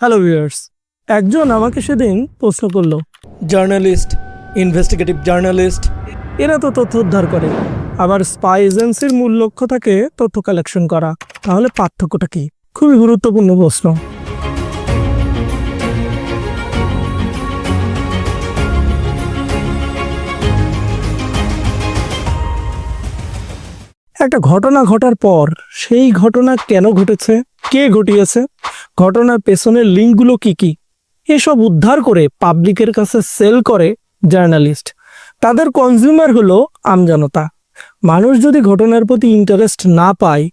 Hello viewers, একজন আমাকে সেদিন প্রশ্ন করল, জার্নালিস্ট, ইনভেস্টিগেটিভ জার্নালিস্ট, এরা তো তথ্য উদ্ধার করে, আবার স্পাই এজেন্সির মূল লক্ষ্য থাকে তথ্য কালেকশন করা, তাহলে পার্থক্যটা কি? খুবই গুরুত্বপূর্ণ প্রশ্ন। একটা ঘটনা ঘটার পর, সেই ঘটনা কেন ঘটেছে? কে ঘটিয়েছে? ঘটনার পেছনের লিঙ্কগুলো কি কি? এসব উদ্ধার করে পাবলিকের কাছে সেল করে জার্নালিস্ট। তাদের কনজিউমার হলো আমজনতা। মানুষ যদি ঘটনার প্রতি ইন্টারেস্ট না পায়,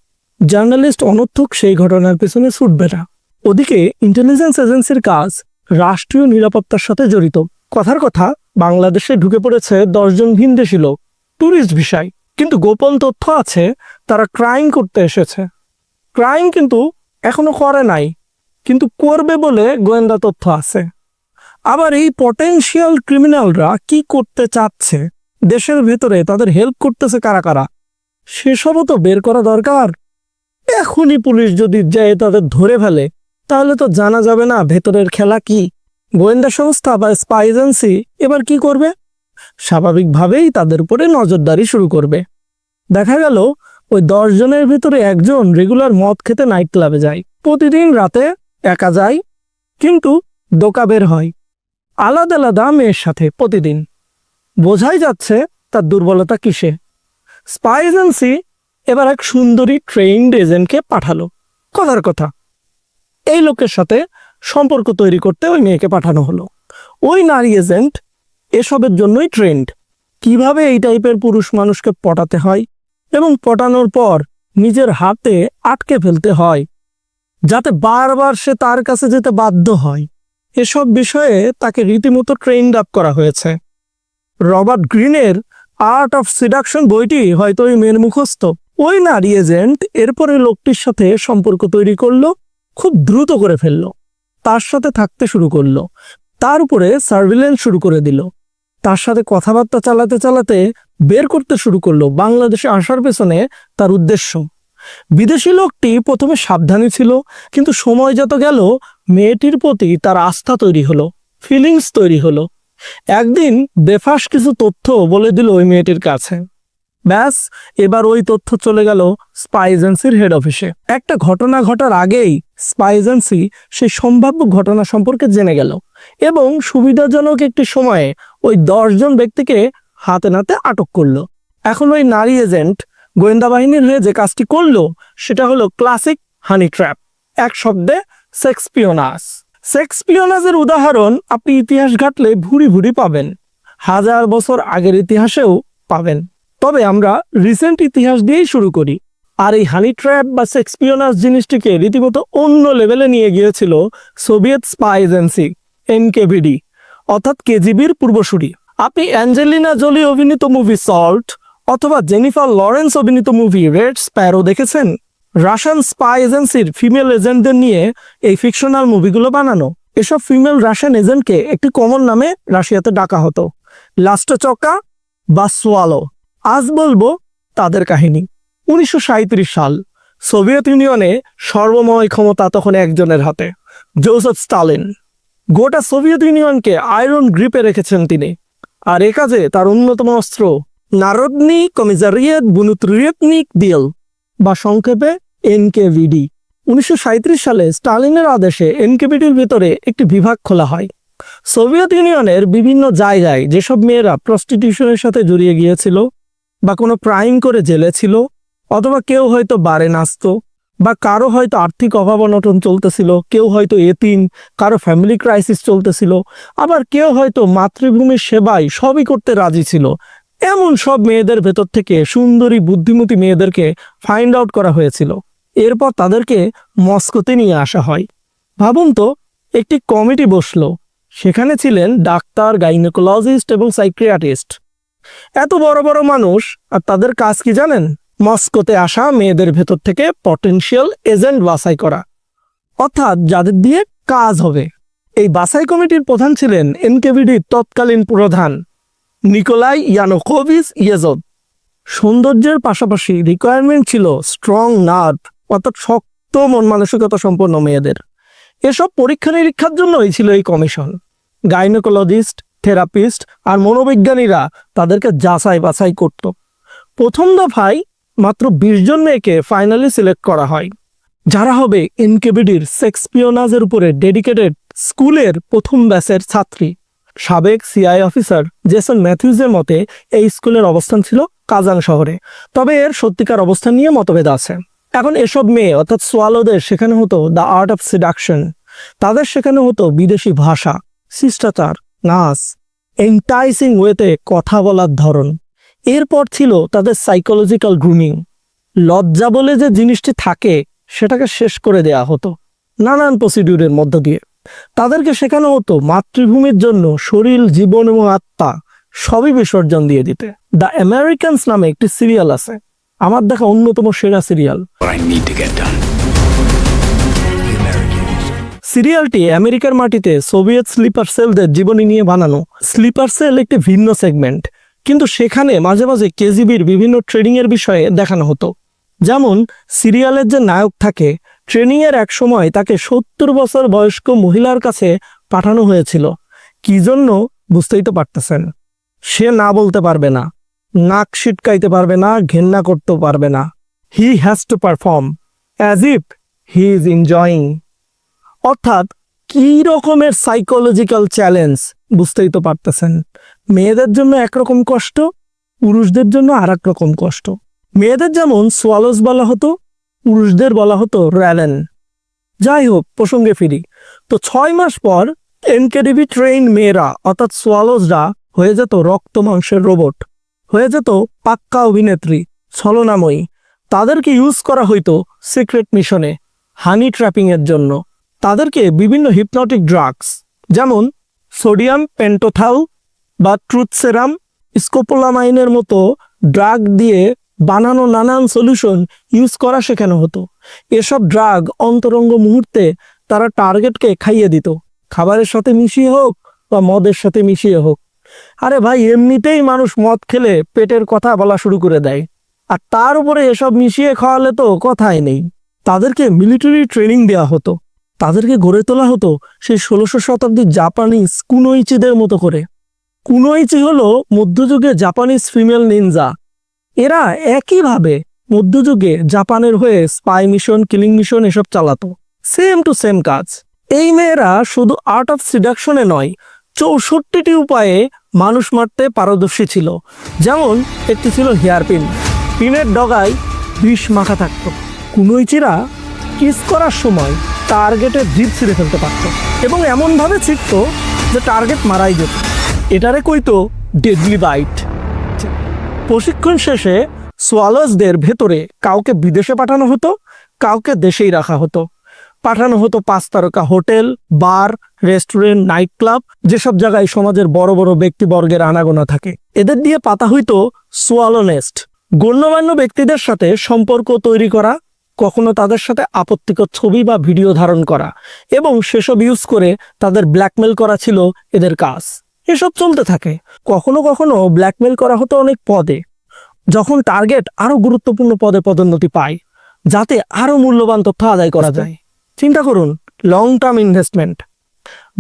জার্নালিস্ট অনর্থক সেই ঘটনার পেছনে ছুটবে না। ওদিকে ইন্টেলিজেন্স এজেন্সির কাজ রাষ্ট্রীয় নিরাপত্তার সাথে জড়িত। কথার কথা, বাংলাদেশে ঢুকে পড়েছে দশজন ভিনদেশি লোক। ট্যুরিস্ট ভিসায় কিন্তু গোপন তথ্য আছে, তারা ক্রাইম করতে এসেছে। ক্রাইম কিন্তু এখনও করে নাই, কিন্তু করবে বলে গোয়েন্দা তথ্য আছে। আবার এই পটেনশিয়াল ক্রিমিনালরা কি করতে চাচ্ছে, দেশের ভেতরে তাদের হেল্প করতেছে কারা কারা, সেসবও তো বের করা দরকার। এখনই পুলিশ যদি যায় তাদের ধরে ফেলে, তাহলে তো জানা যাবে না ভেতরের খেলা কি। গোয়েন্দা সংস্থা বা স্পাই এজেন্সি এবার কি করবে? স্বাভাবিকভাবেই তাদের উপরে নজরদারি শুরু করবে। দেখা গেল, ওই জনের ভিতরে একজন রেগুলার মদ খেতে নাইট ক্লাবে যায়। প্রতিদিন রাতে একা যায়, কিন্তু দোকা বের হয়। আলাদা আলাদা মেয়ের সাথে প্রতিদিন। বোঝাই যাচ্ছে তার দুর্বলতা কিসে। স্পাই এজেন্সি এবার এক সুন্দরী ট্রেইনড এজেন্টকে পাঠালো। কথার কথা, এই লোকের সাথে সম্পর্ক তৈরি করতে ওই মেয়েকে পাঠানো হলো। ওই নারী এজেন্ট এসবের জন্যই ট্রেন্ড কীভাবে এই টাইপের পুরুষ মানুষকে পটাতে হয় এবং পটানোর পর নিজের হাতে আটকে ফেলতে হয়, যাতে বারবার সে তার কাছে যেতে বাধ্য হয়। এসব বিষয়ে তাকে রীতিমতো ট্রেন্ড আপ করা হয়েছে। রবার্ট গ্রিনের আর্ট অফ সিডাকশন বইটি হয়তো ওই মেয়ের মুখস্থ। ওই নারী এজেন্ট এরপরে লোকটির সাথে সম্পর্ক তৈরি করল, খুব দ্রুত করে ফেলল, তার সাথে থাকতে শুরু করল, তার উপরে সার্ভিলেন্স শুরু করে দিল। তার সাথে কথাবার্তা চালাতে চালাতে বের করতে শুরু করল বাংলাদেশে আসার পেছনে তার উদ্দেশ্য। বিদেশি লোকটি প্রথমে সাবধানী ছিল, কিন্তু সময় যত গেল, মেয়েটির প্রতি তার আস্থা তৈরি হলো ফিলিংস তৈরি হলো। একদিন বেফাস কিছু তথ্য বলে দিল ওই মেয়েটির কাছে। ব্যাস, এবার ওই তথ্য চলে গেল স্পাই এজেন্সির হেড অফিসে একটা ঘটনা ঘটার আগেই স্পাই এজেন্সি সেই সম্ভাব্য ঘটনা সম্পর্কে জেনে গেল। এবং সুবিধাজনক একটি সময়ে ওই দশজন ব্যক্তিকে হাতে নাতে আটক করল। এখন ওই নারী এজেন্ট গোয়েন্দা বাহিনীর হয়ে যে কাজটি করল, সেটা হলো ক্লাসিক হানি ট্র্যাপ এক শব্দে সেক্সপিওনাস সেক্সপিওনাসের উদাহরণ আপনি ইতিহাস ঘাটলে ভুরি ভুরি পাবেন, হাজার বছর আগের ইতিহাসেও পাবেন। তবে আমরা রিসেন্ট ইতিহাস দিয়েই শুরু করি। আর এই হানি ট্র্যাপ বা সেক্সপিওনাস জিনিসটিকে রীতিমতো অন্য লেভেলে নিয়ে গিয়েছিল সোভিয়েত স্পাই এজেন্সি এনকেভিডি, অর্থাৎ কেজিবির পূর্বসূরি। আপনি অ্যাঞ্জেলিনা জোলি অভিনীত মুভি সল্ট অথবা জেনিফার লরেন্স অভিনীত মুভি রেড স্প্যারো দেখেছেন? রাশিয়ান স্পাই এজেন্সির ফিমেল এজেন্টদের নিয়ে এই ফিকশনাল মুভিগুলো বানানো। এসব ফিমেল রাশিয়ান এজেন্টকে একটি কমন নামে রাশিয়াতে ডাকা হতো। লাস্টো চক্কা বা সোয়ালো। আজ বলব তাদের কাহিনী। উনিশশো সাঁইত্রিশ সাল, সোভিয়েত ইউনিয়নে সর্বময় ক্ষমতা তখন একজনের হাতে, জোসেফ স্টালিন। গোটা সোভিয়েত ইউনিয়নকে আয়রন গ্রিপে রেখেছেন তিনি। আর এ কাজে তার অন্যতম অস্ত্র নারদনি কমিজারিয়েত বুনুত্রিয়েতনিক দিল বা সংক্ষেপে এনকেভিডি। উনিশশো সাঁইত্রিশ সালে স্টালিনের আদেশে এনকেভিডির ভিতরে একটি বিভাগ খোলা হয়। সোভিয়েত ইউনিয়নের বিভিন্ন জায়গায় যেসব মেয়েরা প্রস্টিটিউশনের সাথে জড়িয়ে গিয়েছিল বা কোনো ক্রাইম করে জেলে ছিল অথবা কেউ হয়তো বারে নাচতো বা কারও হয়তো আর্থিক অভাব অনটন চলতেছিল, কেউ হয়তো এতিম, কারও ফ্যামিলি ক্রাইসিস চলতেছিল, আবার কেউ হয়তো মাতৃভূমির সেবায় সবই করতে রাজি ছিল। এমন সব মেয়েদের ভেতর থেকে সুন্দরী, বুদ্ধিমতী মেয়েদেরকে ফাইন্ড আউট করা হয়েছিল। এরপর তাদেরকে মস্কোতে নিয়ে আসা হয়। ভাবুন তো, একটি কমিটি বসল। সেখানে ছিলেন ডাক্তার গাইনোকোলজিস্ট এবং সাইক্রিয়াটিস্ট এত বড় বড় মানুষ, আর তাদের কাজ কি জানেন? মস্কোতে আসা মেয়েদের ভেতর থেকে পটেনশিয়াল এজেন্ট বাছাই করা। অর্থাৎ যাদের দিয়ে কাজ হবে। এই বাছাই কমিটির প্রধান ছিলেন এনকেভিডির তৎকালীন প্রধান নিকোলাই ইয়ানোকোভিস ইয়েজদ সৌন্দর্যের পাশাপাশি রিকোয়ারমেন্ট ছিল স্ট্রং নার্ভ অর্থাৎ শক্ত মন মানসিকতা সম্পন্ন মেয়েদের। এসব পরীক্ষা নিরীক্ষার জন্যই ছিল এই কমিশন। গাইনোকোলজিস্ট থেরাপিস্ট আর মনোবিজ্ঞানীরা তাদেরকে যাচাই বাছাই করত। প্রথম দফায় মাত্র বিশ জন মেয়েকে ফাইনালি সিলেক্ট করা হয়। যারা হবে এনকেবিডির সেক্সপিওনাজের উপরে ডেডিকেটেড স্কুলের প্রথম ব্যাচের ছাত্রী। সাবেক সিআই অফিসার জেসন ম্যাথিউজের মতে এই স্কুলের অবস্থান ছিল কাজান শহরে। তবে এর সত্যিকার অবস্থান নিয়ে মতভেদ আছে। এখন এসব মেয়ে, অর্থাৎ সোয়ালোদের, সেখানে হতো দ্য আর্ট অফ সিডাকশন তাদের সেখানে হতো বিদেশি ভাষা, শিষ্টাচার, নাচ এন্টাইসিং ওয়েতে কথা বলার ধরন। এরপর ছিল তাদের সাইকোলজিক্যাল গ্রুমিং লজ্জা বলে যে জিনিসটি থাকে সেটাকে শেষ করে দেয়া হতো নানান প্রসিডিউরের মধ্য দিয়ে। তাদেরকে শেখানো হতো মাতৃভূমির জন্য শরীর জীবন এবং আত্মা সবই বিসর্জন দিয়ে দিতে। দ্য আমেরিকানস নামে একটি সিরিয়াল আছে। আমার দেখা অন্যতম সেরা সিরিয়াল. সিরিয়ালটি আমেরিকার মাটিতে সোভিয়েত স্লিপার সেলদের জীবনী নিয়ে বানানো। স্লিপার সেল একটি ভিন্ন সেগমেন্ট। কিন্তু সেখানে মাঝে মাঝে কেজিবির বিভিন্ন ট্রেনিং এর বিষয়ে দেখানো হতো। যেমন, সিরিয়ালের যে নায়ক থাকে ট্রেনিং এর এক সময় তাকে সত্তর বছর বয়স্ক মহিলার কাছে পাঠানো হয়েছিল। কি জন্য? বুঝতেই তো পারতেছেন। সে না বলতে পারবে না। নাক ছিটকাইতে পারবে না, ঘেন্না করতেও পারবে না। He has to perform as if he is enjoying অর্থাৎ কি রকমের সাইকোলজিক্যাল চ্যালেঞ্জ বুঝতেই তো পারতেছেন। মেয়েদের জন্য একরকম কষ্ট, পুরুষদের জন্য আর রকম কষ্ট। মেয়েদের যেমন সোয়ালোস বলা হতো, পুরুষদের বলা হতো র্যালেন। যাই হোক, প্রসঙ্গে ফিরি। তো ছয় মাস পর এনকেডিবি ট্রেন মেয়েরা, অর্থাৎ সোয়ালোসরা, হয়ে যেত রক্ত মাংসের রোবট। হয়ে যেত পাক্কা অভিনেত্রী, ছলনাময়ী। তাদেরকে ইউজ করা হইতো সিক্রেট মিশনে হানি ট্র্যাপিং এর জন্য। তাদেরকে বিভিন্ন হিপনটিক ড্রাগস যেমন সোডিয়াম পেন্টোথাল বা ট্রুথ সেরাম স্কোপোলামাইনের মতো ড্রাগ দিয়ে বানানো নানান সলিউশন ইউজ করা শেখানো হতো। এসব ড্রাগ অন্তরঙ্গ মুহূর্তে তারা টার্গেটকে খাইয়ে দিত। খাবারের সাথে মিশিয়ে হোক বা মদের সাথে মিশিয়ে হোক। আরে ভাই, এমনিতেই মানুষ মদ খেলে পেটের কথা বলা শুরু করে দেয়। আর তার উপরে এসব মিশিয়ে খাওয়ালে তো কথাই নেই। তাদেরকে মিলিটারি ট্রেনিং দেওয়া হতো। তাদেরকে গড়ে তোলা হতো সেই ষোলোশো শতাব্দীর জাপানিজ কুনোইচিদের মতো করে। কুনোইচি হলো মধ্যযুগে জাপানিজ ফিমেল নিনজা। এরা একইভাবে মধ্যযুগে জাপানের হয়ে স্পাই মিশন, কিলিং মিশন এসব চালাতো। সেম টু সেম কাজ। এই মেয়েরা শুধু আর্ট অফ সিডাকশনে নয়, চৌষট্টিটি উপায়ে মানুষ মারতে পারদর্শী ছিল। যেমন একটি ছিল হেয়ারপিন। পিনের ডগায় বিষ মাখা থাকতো। কুনোইচিরা কিস করার সময় টার্গেটে জিপ ছিঁড়ে ফেলতে পারত। এবং এমনভাবে ছিটত যে টার্গেট মারাই যেত। এটারে কইতো ডেডলি বাইট প্রশিক্ষণ শেষে সোয়ালার্সদের ভেতরে কাউকে বিদেশে পাঠানো হতো, কাউকে দেশেই রাখা হতো। পাঠানো হতো পাঁচ তারকা hotel, bar, restaurant night club যেসব জায়গায় সমাজের বড় বড় ব্যক্তিবর্গের আনাগোনা থাকে। এদের দিয়ে পাতা হইতো সোয়ালো নেস্ট গণ্যমান্য ব্যক্তিদের সাথে সম্পর্ক তৈরি করা, কখনো তাদের সাথে আপত্তিকর ছবি বা ভিডিও ধারণ করা, এবং সেসব ইউজ করে তাদের ব্ল্যাকমেল করা ছিল এদের কাজ। এসব চলতে থাকে। কখনো কখনো ব্ল্যাকমেল করা হতো অনেক পদে, যখন টার্গেট আরও গুরুত্বপূর্ণ পদে পদোন্নতি পায়, যাতে আরও মূল্যবান তথ্য আদায় করা যায়। চিন্তা করুন লং টার্ম ইনভেস্টমেন্ট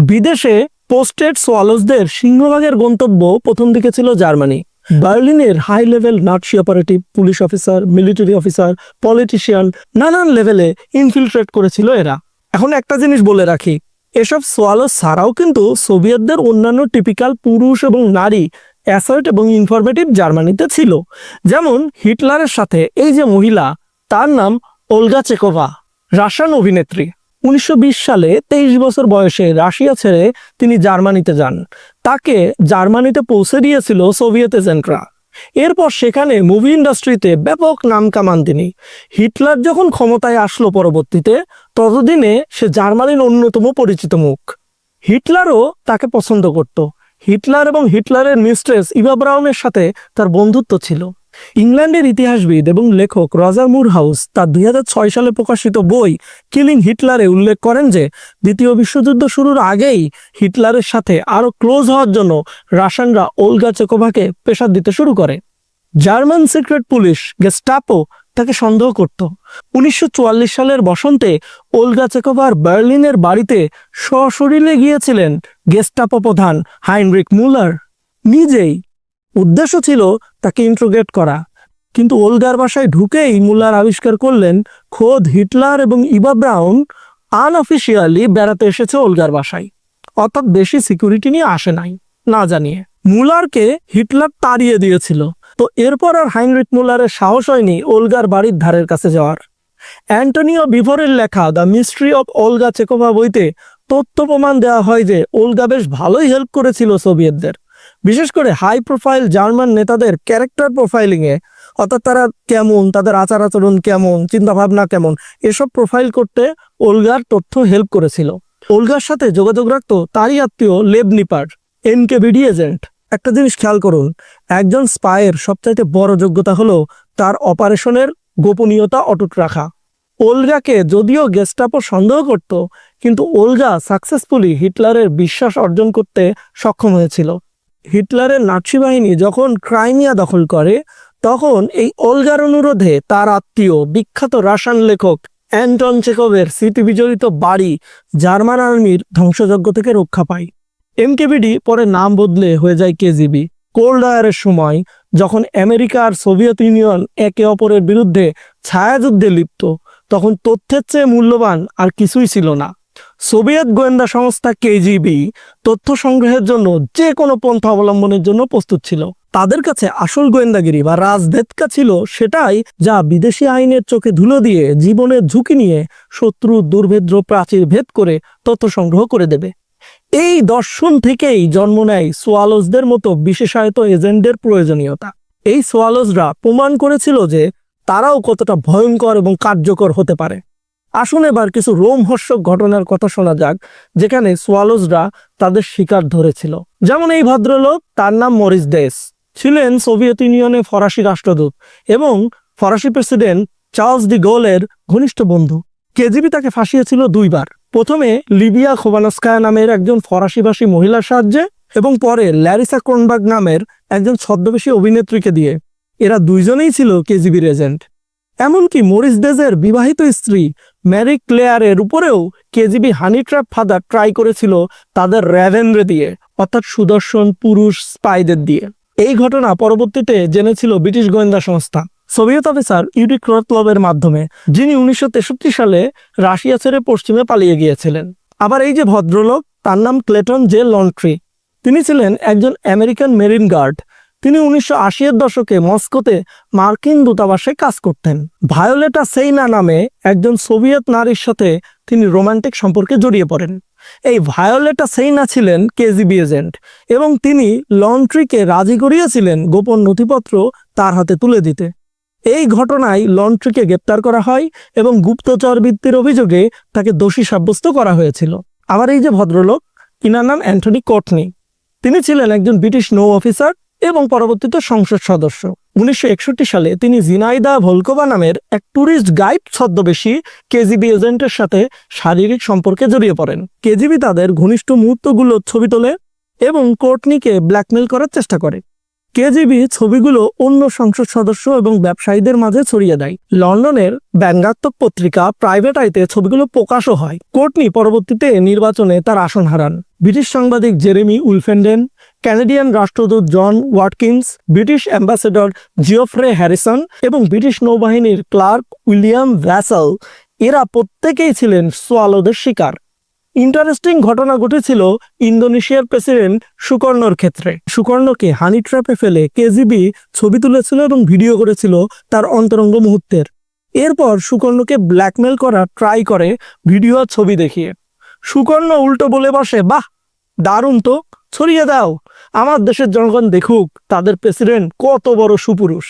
বিদেশে পোস্টেড সোয়ালোসদের সিংহভাগের গন্তব্য প্রথম দিকে ছিল Germany. বার্লিনের high level Nazi operative police officer military officer politician নানান লেভেলে ইনফিলট্রেট করেছিল এরা। এখন একটা জিনিস বলে রাখি এসব সোয়ালো ছাড়াও কিন্তু সোভিয়েতদের অন্যান্য টিপিক্যাল পুরুষ এবং নারী অ্যাসার্ট এবং ইনফরমেটিভ জার্মানিতে ছিল। যেমন হিটলারের সাথে এই যে মহিলা, তার নাম ওলগা চেকোভা, রাশিয়ান অভিনেত্রী। উনিশশো বিশ সালে তেইশ বছর বয়সে রাশিয়া ছেড়ে তিনি জার্মানিতে যান। তাকে জার্মানিতে পৌঁছে দিয়েছিল সোভিয়েত এজেন্টরা। এরপর সেখানে মুভি ইন্ডাস্ট্রিতে ব্যাপক নাম কামান তিনি। হিটলার যখন ক্ষমতায় আসলো পরবর্তীতে, ততদিনে সে জার্মানির অন্যতম পরিচিত মুখ। হিটলারও তাকে পছন্দ করত। হিটলার এবং হিটলারের মিস্ট্রেস ইভা ব্রাউনের সাথে তার বন্ধুত্ব ছিল। ইংল্যান্ডের ইতিহাসবিদ এবং লেখক রজার মুর হাউস তার দুই হাজার ছয় সালে প্রকাশিত বই কিলিং হিটলারে উল্লেখ করেন যে, দ্বিতীয় বিশ্বযুদ্ধ শুরুর আগেই হিটলারের সাথে আরও ক্লোজ হওয়ার জন্য রাশিয়ানরা ওলগা চেকোভাকে প্রেশার দিতে শুরু করে। জার্মান সিক্রেট পুলিশ গেস্টাপো তাকে সন্দেহ করত। উনিশশো চুয়াল্লিশ সালের বসন্তে ওলগা চেকোভার বার্লিনের বাড়িতে সশরীরে গিয়েছিলেন গেস্টাপো প্রধান হাইনরিক মুলার। নিজেই উদ্দেশ্য ছিল তাকে ইন্ট্রোগেট করা। কিন্তু ওলগার বাসায় ঢুকেই মুলার আবিষ্কার করলেন, খোদ হিটলার এবং ইবা ব্রাউন আনঅফিসিয়ালি বেড়াতে এসেছে ওলগার বাসায়। অর্থাৎ বেশি সিকিউরিটি নিয়ে আসে নাই, না জানিয়ে। মুলারকে হিটলার তাড়িয়ে দিয়েছিল। তো এরপর আর হাইনরিক মুলারের সাহস হয়নি ওলগার বাড়ির ধারের কাছে যাওয়ার। অ্যান্টনিও বিভরের লেখা the mystery of Olga Chekhova বইতে তথ্য প্রমাণ দেওয়া হয় যে, ওলগা বেশ ভালোই হেল্প করেছিল সোভিয়েতদের। বিশেষ করে হাই প্রোফাইল জার্মান নেতাদের ক্যারেক্টার প্রোফাইলিংয়ে অর্থাৎ তারা কেমন, তাদের আচার আচরণ কেমন, চিন্তাভাবনা কেমন, এসব প্রোফাইল করতে ওলগার তথ্য হেল্প করেছিল। ওলগার সাথে যোগাযোগ রাখতো তারই আত্মীয় লেব নিপার এনকেবিডি এজেন্ট একটা জিনিস খেয়াল করুন, একজন স্পায়ের সবচাইতে বড় যোগ্যতা হলো তার অপারেশনের গোপনীয়তা অটুট রাখা। ওলগাকে যদিও গেস্টাপো সন্দেহ করত, কিন্তু ওলগা সাকসেসফুলি হিটলারের বিশ্বাস অর্জন করতে সক্ষম হয়েছিল। হিটলারের নাৎসি বাহিনী যখন ক্রাইমিয়া দখল করে, তখন এই ওলগার অনুরোধে তার আত্মীয় বিখ্যাত রাসায়ন লেখক অ্যান্টন চেকোভের স্মৃতি বিজড়িত বাড়ি জার্মান আর্মির ধ্বংসযজ্ঞ থেকে রক্ষা পায়। এমকেবিডি পরে নাম বদলে হয়ে যায় কেজিবি। কোল্ড ওয়ারের সময় যখন আমেরিকা আর সোভিয়েত ইউনিয়ন একে অপরের বিরুদ্ধে ছায়াযুদ্ধে লিপ্ত, তখন তথ্যের চেয়ে মূল্যবান আর কিছুই ছিল না। সোভিয়েত গোয়েন্দা সংস্থা কেজিবি তথ্য সংগ্রহের জন্য যে কোনো পন্থা অবলম্বনের জন্য প্রস্তুত ছিল। তাদের কাছে আসল গোয়েন্দাগিরি বা রাজভেদকা ছিল সেটাই যা বিদেশি আইনের চোখে ধুলো দিয়ে জীবনের ঝুঁকি নিয়ে শত্রু, দুর্ভেদ্র, প্রাচীর ভেদ করে তথ্য সংগ্রহ করে দেবে। এই দর্শন থেকেই জন্ম নেয় সোয়ালোজদের মতো বিশেষায়িত এজেন্টদের প্রয়োজনীয়তা। এই সোয়ালোজরা প্রমাণ করেছিল যে তারাও কতটা ভয়ঙ্কর এবং কার্যকর হতে পারে। আসুন এবার কিছু রোমহর্ষক ঘটনার কথা শোনা যাক, যেখানে সোয়ালোজরা তাদের শিকার ধরেছিল। যেমন এই ভদ্রলোক, তার নাম মরিস দেশ ছিলেন সোভিয়েত ইউনিয়নে ফরাসি রাষ্ট্রদূত এবং ফরাসি প্রেসিডেন্ট চার্লস ডি গোলের ঘনিষ্ঠ বন্ধু। কেজিবি তাকে ফাঁসিয়েছিল দুইবার। প্রথমে লিবিয়া খোবানস্কায়া নামের একজন ফরাসিভাষী মহিলার সাহায্যে এবং পরে ল্যারিসা ক্রোনবার্গ নামের একজন ছদ্মবেশী অভিনেত্রীকে দিয়ে। এরা দুইজনেই ছিল কেজিবির এজেন্ট। এমনকি মরিস ডেজের বিবাহিত স্ত্রী ম্যারি ক্লেয়ারের উপরেও KGB honey trap father try করেছিল তাদের র্যাভেনরে দিয়ে, অর্থাৎ সুদর্শন পুরুষ স্পাইদের দিয়ে। এই ঘটনা পরবর্তীতে জেনেছিল ব্রিটিশ গোয়েন্দা সংস্থা। সোভিয়েত অফিসার ইউরি ক্রতলভের মাধ্যমে, যিনি উনিশশো তেষট্টি সালে রাশিয়া ছেড়ে পশ্চিমে পালিয়ে গিয়েছিলেন। আবার এই যে ভদ্রলোক, তার নাম ক্লেটন জে লন্ট্রি। তিনি ছিলেন একজন আমেরিকান মেরিন গার্ড উনিশশো এর দশকে মস্কোতে মার্কিন দূতাবাসে কাজ করতেন। ভায়োলেটা সেইনা নামে একজন সোভিয়েত নারীর সাথে তিনি রোমান্টিক সম্পর্কে জড়িয়ে পড়েন। এই ভায়োলেটা সেইনা ছিলেন কেজিবি এজেন্ট এবং তিনি লন্ট্রিকে রাজি করিয়েছিলেন গোপন নথিপত্র তার হাতে তুলে দিতে। এই ঘটনায় লন্ট্রিকে গ্রেপ্তার করা হয় এবং গুপ্তচর বৃত্তির অভিযোগে তাকে দোষী সাব্যস্ত করা হয়েছিল। আবার এই যে ভদ্রলোক, ইনার নাম অ্যান্টনি কোটনি। তিনি ছিলেন একজন ব্রিটিশ নৌ অফিসার এবং পরবর্তীতে সংসদ সদস্য। উনিশশো একষট্টি সালে তিনি জিনাইদা ভোলকোভা নামের এক ট্যুরিস্ট গাইড ছদ্মবেশী কেজিবি এজেন্টের সাথে শারীরিক সম্পর্কে জড়িয়ে পড়েন। কেজিবি তাদের ঘনিষ্ঠ মুহূর্তগুলো ছবি তোলে এবং কোর্টনিকে ব্ল্যাকমেল করার চেষ্টা করে। কেজিবি ছবিগুলো অন্য সংসদ সদস্য এবং ব্যবসায়ীদের মাঝে ছড়িয়ে দেয়। লন্ডনের ব্যঙ্গাত্মক পত্রিকা প্রাইভেট আইতে ছবিগুলো প্রকাশও হয়। কোর্টনি পরবর্তীতে নির্বাচনে তার আসন হারান। ব্রিটিশ সাংবাদিক জেরেমি উলফেন্ডেন ক্যানাডিয়ান রাষ্ট্রদূত John Watkins British ambassador Geoffrey Harrison এবং ব্রিটিশ নৌবাহিনীর ক্লার্ক উইলিয়াম ভ্যাসেল এরা প্রত্যেকেই ছিলেন সোয়ালোদের শিকার। ইন্টারেস্টিং ঘটনা ঘটেছিল ইন্দোনেশিয়ার প্রেসিডেন্ট সুকর্ণর ক্ষেত্রে। সুকর্ণকে হানি ট্র্যাপে ফেলে কেজিবি ছবি তুলেছিল এবং ভিডিও করেছিল তার অন্তরঙ্গ মুহূর্তের। এরপর সুকর্ণকে ব্ল্যাকমেল করা ট্রাই করে ভিডিও ছবি দেখিয়ে। সুকর্ণ উল্টো বলে বসে, বাহ, দারুণ তো, ছড়িয়ে দাও। আমার দেশের জনগণ দেখুক, তাদের প্রেসিডেন্ট কত বড় সুপুরুষ।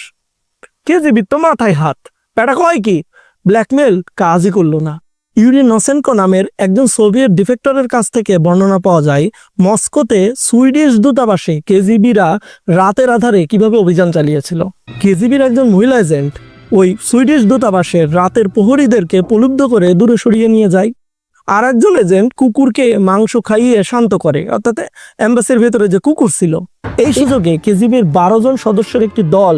কেজিবি তো মাথায় হাত? প্যাটা কয় কি? ব্ল্যাকমেল কাজই করল না। ইউরি নসেনকো নামের একজন সোভিয়েত ডিফেক্টরের কাছ থেকে বর্ণনা পাওয়া যায়, মস্কোতে সুইডিশ দূতাবাসে কেজিবিরা রাতের আধারে কীভাবে অভিযান চালিয়েছিল। কেজিবির একজন মহিলা এজেন্ট ওই সুইডিশ দূতাবাসের রাতের প্রহরীদেরকে প্রলুব্ধ করে দূরে সরিয়ে নিয়ে যায়। আর একজন এজেন্ট কুকুরকে মাংস খাইয়ে শান্ত করে। অর্থাৎ এম্বাসির ভেতরে যে কুকুর ছিল, এই সুযোগে কেজিবির বারো জন সদস্যের একটি দল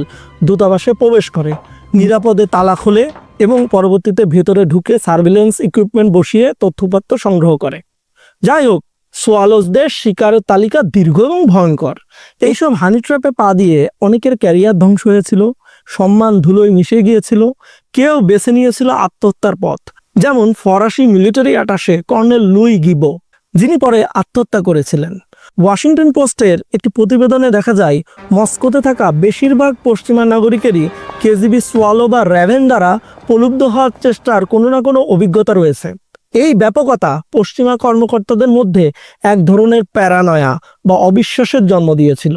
দূতাবাসে প্রবেশ করে। নিরাপদে তালা খোলে এবং পরবর্তীতে ভেতরে ঢুকে সার্ভিলেন্স ইকুইপমেন্ট বসিয়ে তথ্যপত্র সংগ্রহ করে। যাই হোক, সোয়ালোজদের শিকারের তালিকা দীর্ঘ এবং ভয়ঙ্কর। এইসব হানি ট্র্যাপে পা দিয়ে অনেকের ক্যারিয়ার ধ্বংস হয়েছিল, সম্মান ধুলোয় মিশে গিয়েছিল, কেউ বেছে নিয়েছিল আত্মহত্যার পথ। যেমন ফরাসি military attache colonel Louis Guibaud, যিনি পরে আত্মহত্যা করেছিলেন। ওয়াশিংটন পোস্টের একটি প্রতিবেদনে দেখা যায়, মস্কোতে থাকা বেশিরভাগ পশ্চিমা নাগরিকেরই কেজিবি সোয়ালো বা র্যাভেন দ্বারা প্রলুব্ধ হওয়ার চেষ্টার কোনো না কোনো অভিজ্ঞতা রয়েছে। এই ব্যাপকতা পশ্চিমা কর্মকর্তাদের মধ্যে এক ধরনের প্যারানয়া বা অবিশ্বাসের জন্ম দিয়েছিল।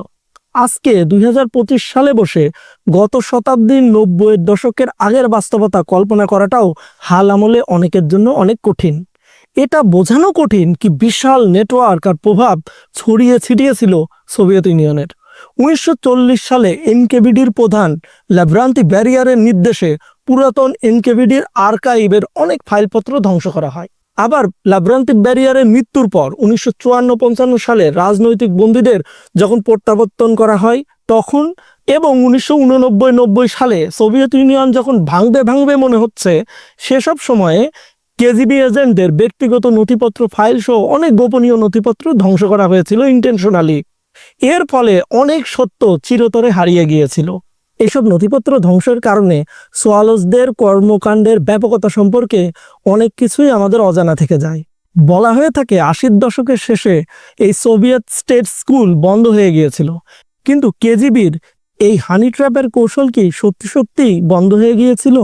আজকে দুই হাজার পঁচিশ সালে বসে গত শতাব্দীর নব্বইয়ের দশকের আগের বাস্তবতা কল্পনা করাটাও হাল আমলে অনেকের জন্য অনেক কঠিন। এটা বোঝানো কঠিন কি বিশাল নেটওয়ার্ক আর প্রভাব ছড়িয়ে ছিটিয়েছিল সোভিয়েত ইউনিয়নের। উনিশশো চল্লিশ সালে এনকেভিডির প্রধান ল্যাব্রান্তি ব্যারিয়ারের নির্দেশে পুরাতন এনকেভিডির আর্কাইভের অনেক ফাইলপত্র ধ্বংস করা হয়। আবার লাভ্রান্তি ব্যারিয়ারের মৃত্যুর পর উনিশশো চুয়ান্ন পঞ্চান্ন সালে রাজনৈতিক বন্দীদের যখন প্রত্যাবর্তন করা হয়, তখন এবং উনিশশো উননব্বই নব্বই সালে সোভিয়েত ইউনিয়ন যখন ভাঙবে ভাঙবে মনে হচ্ছে, সেসব সময়ে কেজিবি এজেন্টদের ব্যক্তিগত নথিপত্র, ফাইল সহ অনেক গোপনীয় নথিপত্র ধ্বংস করা হয়েছিল ইন্টেনশনালি এর ফলে অনেক সত্য চিরতরে হারিয়ে গিয়েছিল। এসব নথিপত্র ধ্বংসের কারণে সোয়ালসদের কর্মকাণ্ডের ব্যাপকতা সম্পর্কে অনেক কিছুই আমাদের অজানা থেকে যায়। বলা হয়ে থাকে আশির দশকের শেষে এই সোভিয়েত স্টেট স্কুল বন্ধ হয়ে গিয়েছিল। কিন্তু কেজিবির এই হানি ট্র্যাপের কৌশল কি সত্যি সত্যি বন্ধ হয়ে গিয়েছিল?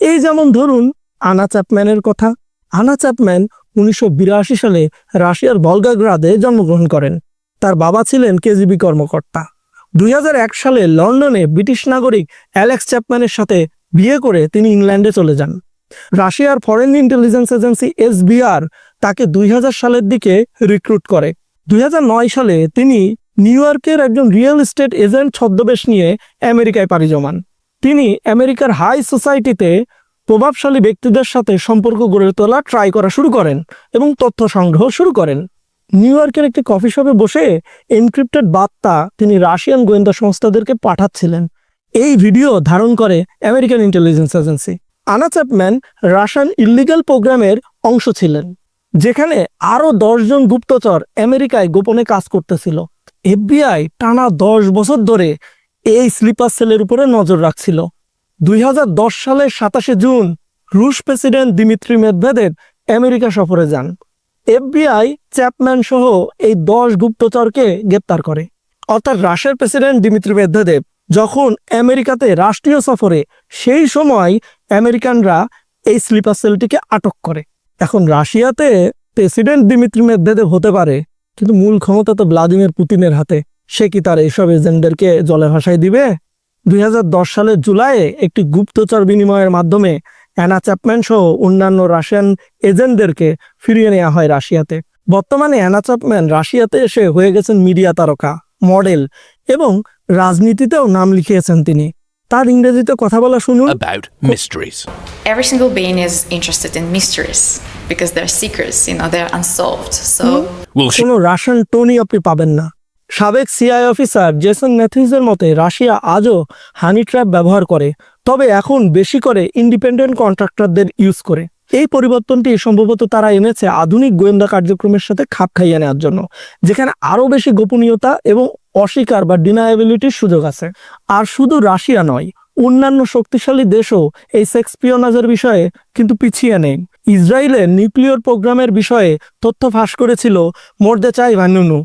এই যেমন ধরুন আনা চ্যাপম্যানের কথা। আনা চ্যাপম্যান উনিশশো বিরাশি সালে রাশিয়ার ভলগাগ্রাদে জন্মগ্রহণ করেন। তার বাবা ছিলেন কেজিবি কর্মকর্তা। দুই হাজার এক সালে লন্ডনে ব্রিটিশ নাগরিক অ্যালেক্স চ্যাপম্যানের সাথে বিয়ে করে তিনি ইংল্যান্ডে চলে যান। রাশিয়ার ফরেন ইন্টেলিজেন্স এজেন্সি এসবিআর তাকে দুই হাজার সালের দিকে রিক্রুট করে। দুই হাজার নয় সালে তিনি নিউ ইয়র্কের একজন রিয়েল এস্টেট এজেন্ট ছদ্মবেশ নিয়ে আমেরিকায় পাড়ি জমান। তিনি আমেরিকার হাই সোসাইটিতে প্রভাবশালী ব্যক্তিদের সাথে সম্পর্ক গড়ে তোলা ট্রাই করা শুরু করেন এবং তথ্য সংগ্রহ শুরু করেন। নিউ ইয়র্কের একটি কফি শপে বসে এনক্রিপ্টেড বার্তা তিনি রাশিয়ান গোয়েন্দা সংস্থাদেরকে পাঠাচ্ছিলেন। এই ভিডিও ধারণ করে American intelligence agency Anna Chapman Russian illegal প্রোগ্রামের অংশ ছিলেন, যেখানে আরও দশজন গুপ্তচর আমেরিকায় গোপনে কাজ করতেছিল। এফবিআই টানা দশ বছর ধরে এই স্লিপার সেলের উপরে নজর রাখছিল। দুই হাজার দশ সালের সাতাশে জুন রুশ প্রেসিডেন্ট দিমিত্রি মেদভেদেব আমেরিকা সফরে যান। এফবিআই, চ্যাপম্যান সহ এই দশ গুপ্তচরকে গ্রেপ্তার করে। অর্থাৎ রাশিয়ার প্রেসিডেন্ট দিমিত্রি মেদভেদেব যখন আমেরিকাতে রাষ্ট্রীয় সফরে, সেই সময় আমেরিকানরা এই স্লিপার সেলটিকে আটক করে। এখন রাশিয়াতে প্রেসিডেন্ট দিমিত্রি মেদভেদেব হতে পারে, কিন্তু মূল ক্ষমতা তো ভ্লাদিমির পুতিনের হাতে। সে কি তার এইসব এজেন্টদেরকে জলে ভাসায় দিবে? দুই হাজার দশ সালের জুলাইয়ে একটি গুপ্তচর বিনিময়ের মাধ্যমে অ্যানা চ্যাপম্যান সহ অন্যান্য রাশিয়ান এজেন্টদেরকে ফিরিয়ে নেওয়া হয় রাশিয়াতে। বর্তমানে অ্যানা চ্যাপম্যান রাশিয়াতে এসে হয়ে গেছেন মিডিয়া তারকা মডেল এবং রাজনীতিতেও নাম লিখিয়েছেন তিনি। তার ইংরেজিতে কথা বলা শুনুন। About mysteries. every single being is interested in mysteries because they're secrets, you know, they're unsolved. So Will she কোনো রাশিয়ান টোনই আপনি পাবেন না। সাবেক সিআই অফিসার জেসন ম্যাথিউসের মতে রাশিয়া আজও হানি ট্র্যাপ ব্যবহার করে। তবে এখন বেশি করে ইন্ডিপেন্ডেন্ট কন্ট্রাক্টরদের ইউজ করে। এই পরিবর্তনটি সম্ভবত তারা এনেছে আধুনিক গোয়েন্দা কার্যক্রমের সাথে খাপ খাইয়ে নেওয়ার জন্য, যেখানে আরও বেশি গোপনীয়তা এবং অস্বীকার বা ডিনায়াবিলিটির সুযোগ আছে। আর শুধু রাশিয়া নয়, অন্যান্য শক্তিশালী দেশও এই সেক্সপিওনাজের বিষয়ে কিন্তু পিছিয়ে নেই। ইসরায়েলের নিউক্লিয়র প্রোগ্রামের বিষয়ে তথ্য ফাঁস করেছিল মোর্দেচাই ভানুনু।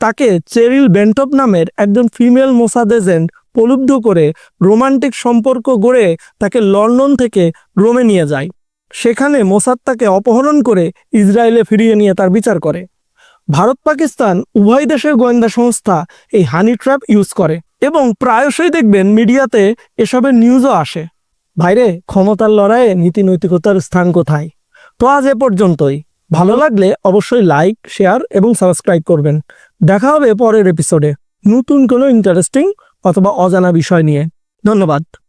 তাকে চেরিল বেন্টপ নামের একজন ফিমেল মোসাদ এজেন্ট প্রলুব্ধ করে রোমান্টিক সম্পর্ক গড়ে তাকে লন্ডন থেকে রোমে নিয়ে যায়। সেখানে মোসাদ তাকে অপহরণ করে ইসরায়েলে ফিরিয়ে নিয়ে তার বিচার করে। ভারত পাকিস্তান উভয় দেশের গোয়েন্দা সংস্থা এই হানি ট্র্যাপ ইউজ করে এবং প্রায়শই দেখবেন মিডিয়াতে এসবের নিউজও আসে। ভাইরে, ক্ষমতার লড়াইয়ে নীতি নৈতিকতার স্থান কোথায়? তো আজ এ পর্যন্তই। ভালো লাগলে অবশ্যই লাইক শেয়ার এবং সাবস্ক্রাইব করবেন। দেখা হবে পরের এপিসোডে নতুন কোনো ইন্টারেস্টিং অথবা অজানা বিষয় নিয়ে। ধন্যবাদ।